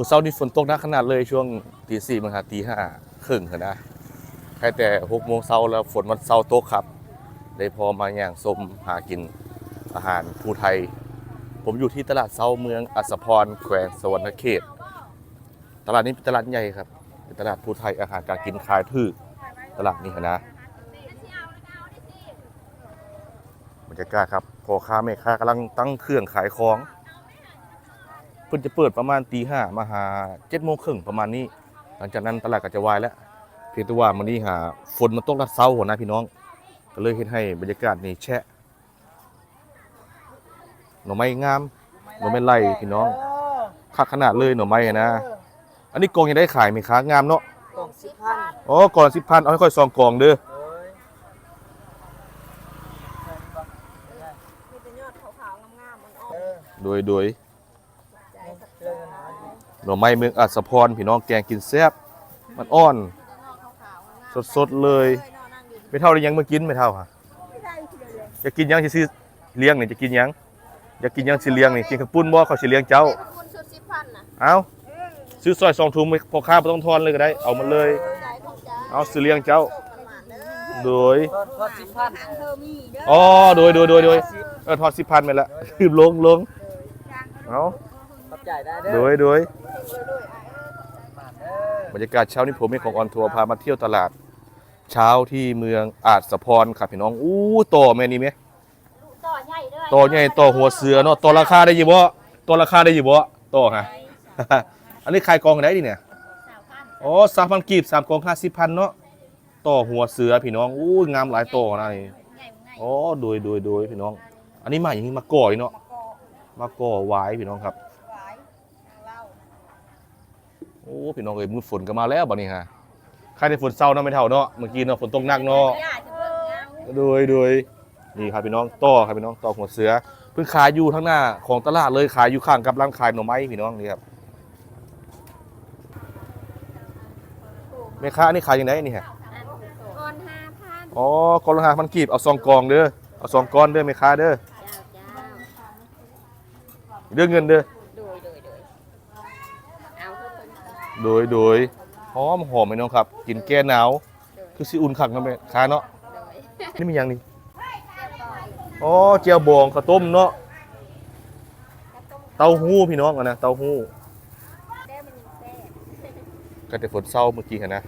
มื้อเช้านี้ฝนตกหนักขนาดเลยช่วงตีสี่มั้งครับตีห้าครึ่งนะแค่แต่หกโมงเช้าแล้วฝนมันเช้าตกครับ ได้พอมาอย่างสมหากินอาหารภูไทย ผมอยู่ที่ตลาดเช้าเมืองอัสสพรแขวงสวรรณเขต ตลาดนี้เป็นตลาดใหญ่ครับเป็นตลาดภูไทยอาหารการกินขายถือตลาดนี้นะบรรยากาศครับพ่อค้าแม่ค้ากำลังตั้งเครื่องขายของ เพิ่นจะเปิดประมาณตีห้ามาหาเจ็ดโมงครึ่งประมาณนี้ หลังจากนั้นตลาดก็จะวายแล้ว เพียงแต่ว่ามันนี้หาฝนมันตกรัดเซาหัวนะพี่น้อง ก็เลยเฮ็ดให้บรรยากาศนี่แฉะหน่อไม้งามหน่อไม้ไล่พี่น้องคักขนาดเลยหน่อไม้อะนะ อันนี้กองยังได้ขายไหมคะงามเนาะกล่องสิบพันอ๋อกองสิบพันเอาให้ค่อยซองกองเด้อโอ้ยมีแต่ยอดขาวๆงามๆมันออกเออโดยโดย หาอยู่หน่อไม้เมืองอัศพรพี่น้องแกงกินแซ่บมันอ่อนยอดขาวๆงามสดๆเลยๆนอนนั่งอยู่ไม่เท่าได้ยังมากินไม่เท่าค่ะไม่ได้ทีเดียวเลยจะกินหยังสิซื้อเลี้ยงนี่จะกินหยังอยากกินหยังสิเลี้ยงนี่กินข้าวปุ้นบ่เขาสิเลี้ยงเจ้าให้คุณชุดสิบพันน่ะเอาซื้อซอยสองถุงไม่พอค้าบ่ต้องทอนเลยก็ได้ เอามาเลยใจของใจเอาซื้อเลี้ยงเจ้าประมาณเด้อโดยทอดทอดสิบพันทางเธอมีเด้ออ๋อโดยโดยโดยโดยเออทอดสิบพันไปละคืบลงลงเอาขอบ ใจได้เด้อโดยโดยด้วยๆอะเออบรรยากาศเช้านี้ผมมีของออนทัวร์พามาเที่ยวตลาด เช้าที่เมืองอาจสะพรครับพี่น้องอู้ต่อแม่นี่ไหมต่อใหญ่เด้อต่อใหญ่ต่อหัวเสือเนาะต่อราคาได้อยี่บ่ต่อราคาได้อยี่บ่ต่อฮะอันนี้ขายกองไหนดิเนี่ยสาวพันอ๋อสามพันกีบสามกองห้าสิบพันเนาะต่อหัวเสือพี่น้องอู้งามหลายต่อนะนี่ใหญ่ใหญ่อ๋อโดยโดยโดยพี่น้อง อันนี้มาอย่างนี้มาก่อยเนาะมะกอกมาก่อไว้พี่น้องครับ หวายทางเล่า โอ้พี่น้องเอ้ยมือฝนก็มาแล้วบัดนี้ฮะใครได้ฝนเศร้าเนาะไม่เท่าเนาะเมื่อกี้เนาะฝนตกหนักเนาะย่าจะเบิ่งเงาโดยโดยนี่ครับพี่น้องต่อครับพี่น้องต่อหัวเสือเพิ่งขายอยู่ทั้างหน้าของตลาดเลยขายอยู่ข้างกับร้านขายหน่อไม้พี่น้องนี่ครับแม่ค้าอันนี้ขายยังไงนี่ฮะก้อนห้าพันอ๋อกองละห้าพันกีบเอาซองกองเด้อเอาซองก้อนเด้อแม่ค้าเด้อเจ้าเจ้าเด้อเงินเด้อ โดยโดยโดยเอาเพิ่ม โดยโดยหอมหอมพี่น้องครับ กินแก้หนาวโดยคือสิอุ่นคักนะแม่ค้าเนาะโดยนี่มีหยังนี่เรียบร้อยอ๋อเจียวบองข้าวต้มเนาะเต้าหู้พี่น้องอะนะเต้าหู้แก้มันยังแซ่บก็แต่ฝนเศร้าเมื่อกี้เห็นนะ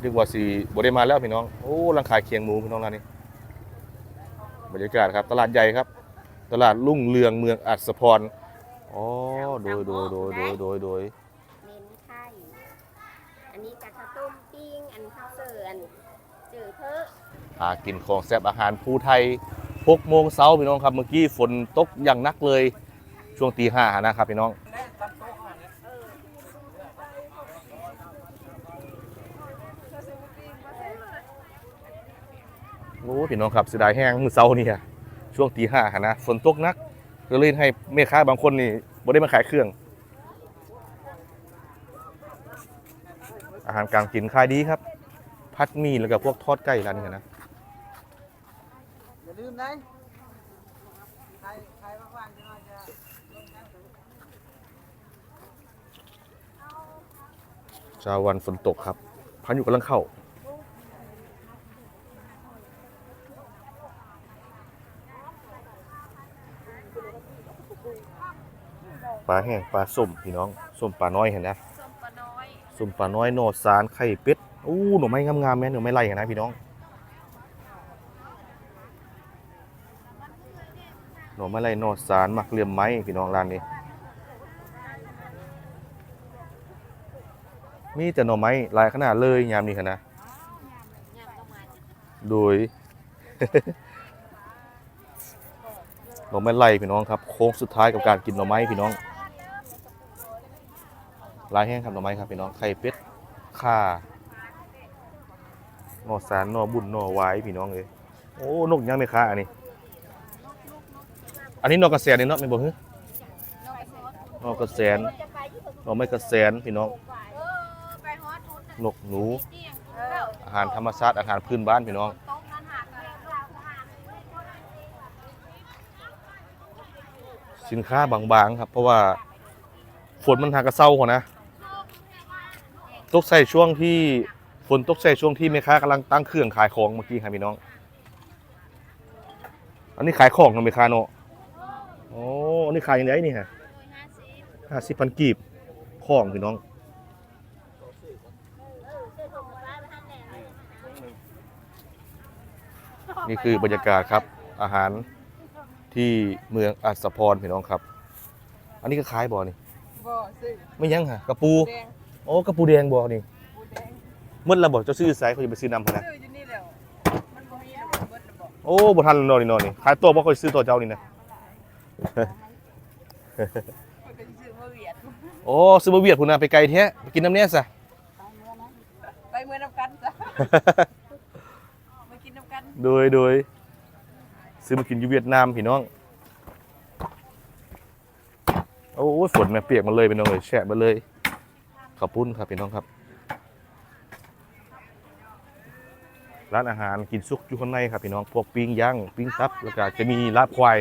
เรียกว่าสีบได้มาแล้วพี่น้องโอ้รังขายเคียงหมูพี่น้องร้านนี้บรรยากาศครับตลาดใหญ่ครับ ตลาดลุ่งเรืองเมืองอัศพรอ๋อโดยโดยโดยโดยโดยโดย เน้นไข่อันนี้กะข้าวต้มปิ้ง อันข้าวเสื ออันจือเพิ่มหากินของแซ่บอาหารภูไทย6โมงเช้าพี่น้องครับเมื่อกี้ฝนตกอย่างหนักเลยช่วงตีห้านะครับพี่น้องโอ้พี่น้องครับเสียดายแห้งมือเช้านี่อะช่วงตีห้าหนนะฝนตกนักก็เลยให้แม่ค้าบางคนนี่บ่ได้มาขายเครื่อง อาหารกลางกินขายดีครับ พัดหมีแล้วก็พวกทอดไก่ร้านนี้นะอย่าลืมนะใครใครว่างๆจะมาจะเช้าวันฝนตกครับพายุกำลังเข้าปลาแห้งปลาส้มพี่น้องส้มปลาน้อยเห็นนะส้มปลาน้อยส้มปลาน้อยโนดสารไข่เป็ด อู้หน่อไม้งามๆแม่หน่อไม้ไล่เห็นนะพี่น้องหน่อไม้ไล่โนดสารมักเหลี่ยมไม้พี่น้องร้านนี้ มีแต่หน่อไม้ลายขนาดเลยยามนี้ค่ะนะยำต้องมาโดยหน่อไม้ไล่พี่น้องครับโค้งสุดท้ายกับการกินหน่อไม้พี่น้องลายแห้งครับหน่อไม้ครับพี่น้องไข่เป็ดข่า นอสารนอบุญนอไว้พี่น้องเลยโอ้นกยังไม่ค้าอันนี้ อันนี้นกกระแสนนี่เนาะไม่บอกฮึนกกระแสนนอไม้กระแสนพี่น้องเออไปฮอตทุนกหนู อาหารธรรมชาติอาหารพื้นบ้านพี่น้องสินค้าบางๆครับ เพราะว่าฝนมันหากระเซ้าหัวนะตกใส่ช่วงที่ ฝนตกใส่ช่วงที่แม่ค้ากำลังตั้งเครื่องขายของเมื่อกี้ครับพี่น้อง อันนี้ขายของนะแม่ค้าเนาะโอ้อันนี้ขายยังไงนี่ฮะห้าสิบพันกีบของพี่น้องนี่คือบรรยากาศครับอาหารที่เมืองอัศพรพี่น้องครับ อันนี้ก็ขายบ่อนี่บ่ซื้อไม่ยังฮะกระปูแดงโอ้กระปูแดงบ่อนี่ปูแดง เมื่อเราบอกเจะซื้อไซส์เขาจะไปซื้อนำพนนะซื้ออยู่นี่แล้วมันบ่มีแล้วเบิดแล้วบ่โอ้บ่ทันแล้วเนอนนี่เนอนนี่ขายตัวบ่ค่อยซื้อตัวเจ้านี่นะมันก็สิซื้อมาเวียดโอ้ซื้อมาเวียดพุ่นน่ะไปไกลแท้ไปกินน้ำเนี้ยซะไปเมื่อน้ำกันจ้ะมากินน้ำกันโดยโดยซื้อมากินอยู่เวียดนามพี่น้องโอ้ยฝนแม่เปียกมาเลยพี่น้องเลยแฉะมาเลยขอบปุ้นครับพี่น้องครับ ร้านอาหารกินซุกอยู่ข้างในครับพี่น้องพวกปิ้งย่างปิ้งตับแล้วก็จะมีลาบควาย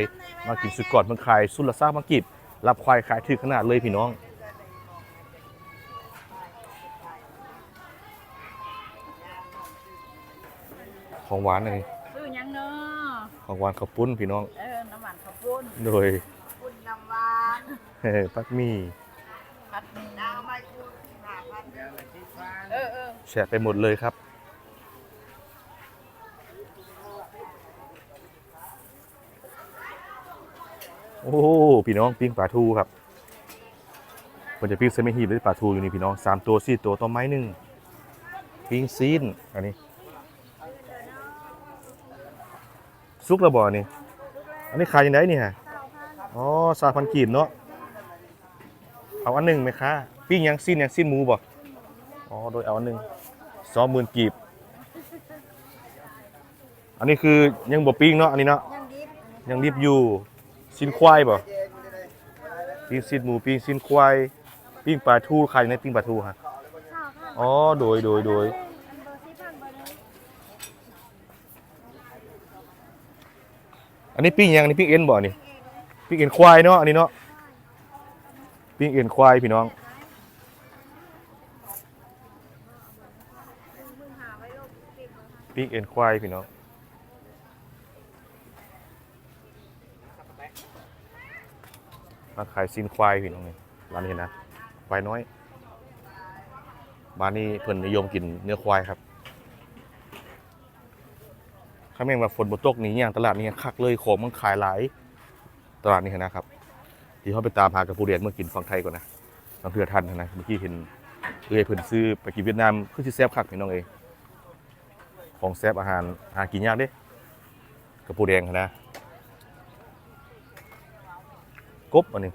มากินสุดก่อนเมืองขายสุดละซ่ามากิบลาบควายขายถือขนาดเลยพี่น้องของหวานเลยซื้อหยังเนาะของหวานข้าวปุ้นพี่น้อง เออ น้ำมันข้าวปุ้นโดยปุ้นน้ำหวานเฮ้ปักหมีผัดหมี่น้ำไม่ปุ้นห้าพันเออเออแฉะไปหมดเลยครับ โอ้พี่น้องปิ้งปลาทูครับมันจะปิ้งเซมิฮีบด้วยปลาทูอยู่นี่พี่น้องสามตัวสี่ตัวต่อไม้หนึ่งปิ้งซีนอันนี้ซุกระบอนี่อันนี้ขายยังไงนี่ฮะอ๋อสาพันกีบเนาะเอาอันหนึ่งไหมคะปิ้งยังซีนยังซีนหมูบ่อ๋อโดยเอาอันหนึ่งสองหมื่นกีบ อันนี้คือยังบ่ปิ้งเนาะอันนี้เนาะยังดิบยังรีบอยู่ สิ้นควายบ่ปิ้งสิ้นหมูปิ้งสิ้นควายปิ้งปลาทูขายอยู่ในปิ้งปลาทูฮะอ๋อโดยโดยโดยอันนี้ปิ้งยังอันนี้ปิ้งเอ็นบ่นี่ปิ้งเอ็นควายเนาะอันนี้เนาะปิ้งเอ็นควายพี่น้องปิ้งเอ็นควายพี่น้อง มาขายซีนควายพี่น้องนี่ร้านนี้นะควายน้อยบ้านนี้เพิ่นนิยมกินเนื้อควายครับข้าแม่งว่าฝนบ่ตกนี่อย่างตลาดนี้คักเลยของมันขายหลายตลาดนี้นะครับที่เขาไปตามหากระปูเรียนเมื่อกินฝั่งไทยก่อนนะน้องเพื่อทันนะเมื่อกี้เห็นเอ้ยเพิ่นซื้อไปกินเวียดนามคือสิแซ่บคักพี่น้องเอ้ของแซ่บอาหารหากินยากเด้กระปูแดงนะ กบอันนี้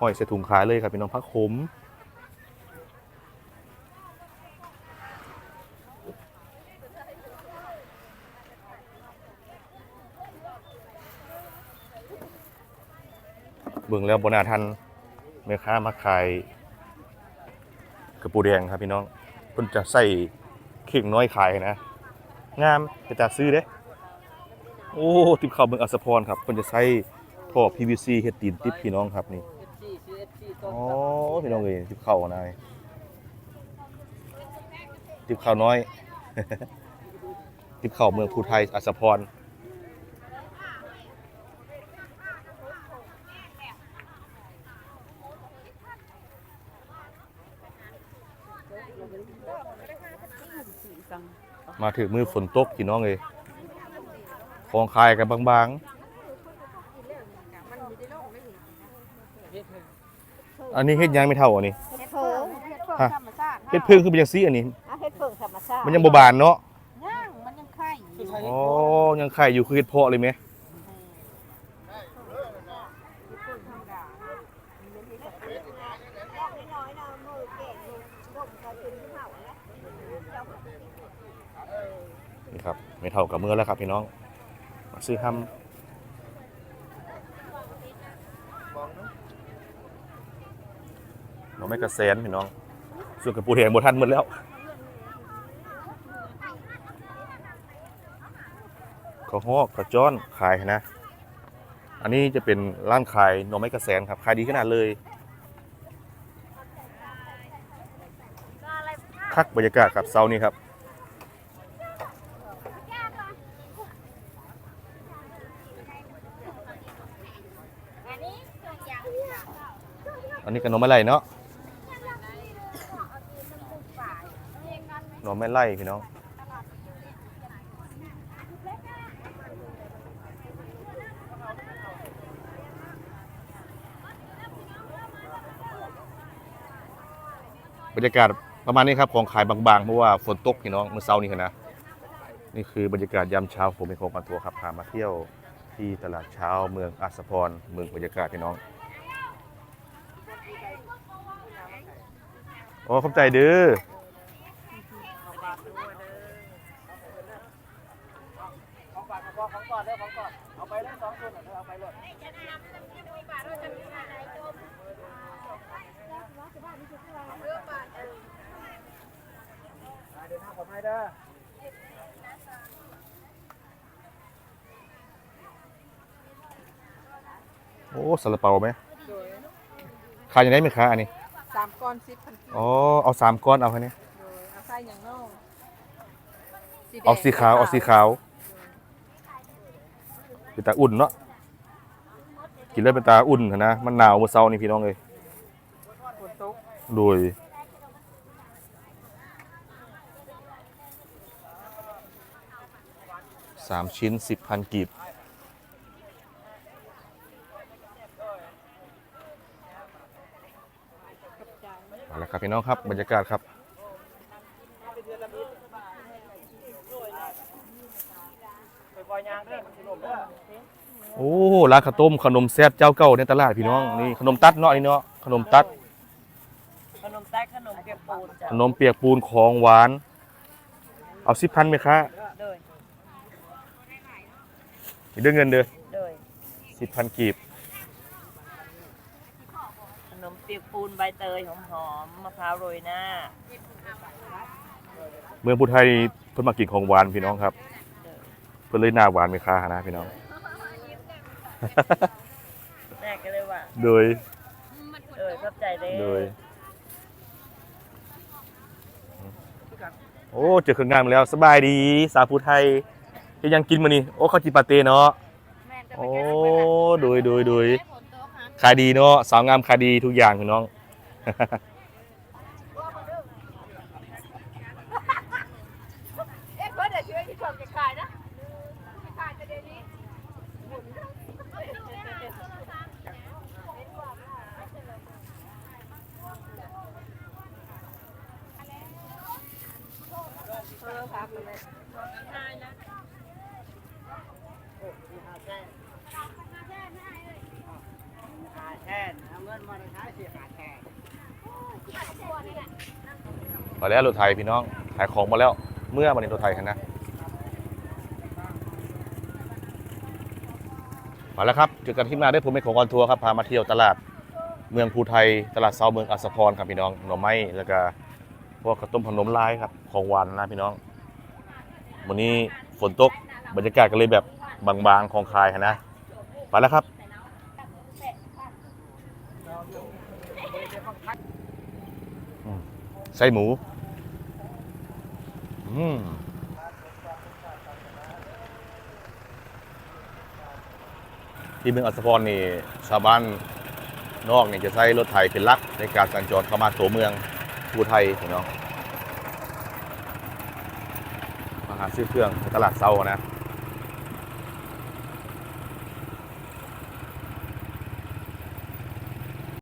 ห้อยใส่ถุงขายเลยครับพี่น้องพักขมเบิ่งแล้วบนาทันแม่ค้ามาขายกระปูแดงครับพี่น้องเพิ่นจะใส่เข่งน้อยขายนะงามจะจะซื้อเด้โอ้ติบข้าวเมืองอัสสพรครับเพิ่นจะใช้ ท่อ PVC เฮ็ดตีนติบพี่น้องครับนี่อ๋อพี่น้องเอ้ยติบข้าวนายติบข้าวน้อย ติบข้าวเมืองภูไทยอัสพรมาถึงมือฝนตกพี่น้องเอ้ยของขายกันบางๆ อันนี้เฮ็ดยังไม่เท่าอันนี้เฮ็ดเพิงเฮ็ดเพิงฮะธรรมชาติเฮ็ดเพิ่งคือเป็นจังซี่อันนี้ อะเฮ็ดเพิงธรรมชาติมันยังบ่บานเนาะย่างมันยังไข่อยู่อ๋อยังไข่อยู่คือเฮ็ดเพาะเลยไหมน้อยๆนะมือเก่งลูกบ่มเขาถึงเผาแล้วเจ้านี่ครับไม่เท่ากับเมื่อแล้วครับพี่น้องมาซื้อทำ น้ไม่กระแสนพี่น้องส่วนกระปูแหงบทันหมดแล้ว ข้าหอกข้าจ้อนขายนะ อันนี้จะเป็นร้านขายนมไม่กระแสนครับ ขายดีขนาดเลยคักบรรยากาศครับเซานี้ครับอันนี้ก็นมอะไรเนาะ หนมไม่ไล่พี่น้องบรรยากาศประมาณนี้ครับของขายบางๆเพราะว่าฝนตกพี่น้องเมื่อเช้านี้นะนี่คือบรรยากาศยามเช้าผมเป็นโครงการทัวร์ครับพามาเที่ยวที่ตลาดเช้าเมืองอัสสพรเมืองบรรยากาศพี่น้องโอ้ขอบใจเด้อ ของฝา กของของก่อนเด้อของก่อน เอาไปเลยสองคนเด้อเอาไปเลยเดินทางปลอดภัยเด้อโอ้ซาลาเปาไหมขายยังไงไหมคะอันนี้สามก้อนสิบพันกิโลอ๋อเอาสามก้อนเอาแค่นี้โดยเอาไส้อย่างนอกแดงเอาสีขาวเอาสีขาว เป็นตาอุ่นเนาะกินแล้วเป็นตาอุ่นหั้นนะมันหนาวเมื่อเช้านี่พี่น้องเลยฝนตกโดยสามชิ้นสิบพันกีบกับใจเอาละครับพี่น้องครับบรรยากาศครับ ไปปล่อยยางเด้อมันสิลมเด้อ โอ้ร้านข้าวต้มขนมแซ่บเจ้าเก่าในตลาดพี่น้องนี่ขนมตัดเนาะอันนี่เนาะขนมตัด ขนมแต๊กขนมเปียกปูนจ้ะขนมเปียกปูนของหวาน เอาสิบพันไหมคะเด้อมีเรื่องเงินเด้อเด้อสิบพันกีบขนมเปียกปูนใบเตยหอมๆมะพร้าวโรยหน้า เมืองพุทธไทยเพิ่นมากินของหวานพี่น้องครับ เพิ่นเลยหน้าหวานไหมคะนะพี่น้องแม่ก็เลยว่า โดย เออเข้าใจเด้โดย โอ้เจอเครื่องงานมาแล้วสบายดี สาวพุทธไทยที่ยังกินมานี่โอ้ข้าวจีปาเต้เนาะ โอ้โดยโดยโดยขายดีเนาะสาวงามขายดีทุกอย่างพี่น้อง เอ๊ะเพื่อนเดี๋ยวช่วยที่ชมจะขายนะขายจะเดี๋ยวนี้ ขาแทนเอาเงิน มาแล้วรถไทยพี่น้อง ขายของมาแล้ว เมื่อมาในรถไทยกันนะ มาแล้วครับเจอกันที่หน้าได้ผมเป็นของออนทัวร์ครับ พามาเที่ยวตลาดเมืองภูไทย ตลาดเซาเมืองอัสสพรครับพี่น้อง หน่อไม้ แล้วก็พวกข้าวต้มขนมลายครับ ของหวานนะพี่น้อง วันนี้ฝนตกบรรยากาศก็เลยแบบบางๆของคายนะไปแล้วครับไส้หมูอืมที่เมืองอัสสพรนี่ชาวบ้านนอกเนี่ยจะใช้รถไถเป็นลักในการสัญจรเข้ามาตัวเมืองภูไทยพี่น้องมา หาซื้อเครื่องตลาดเซานะ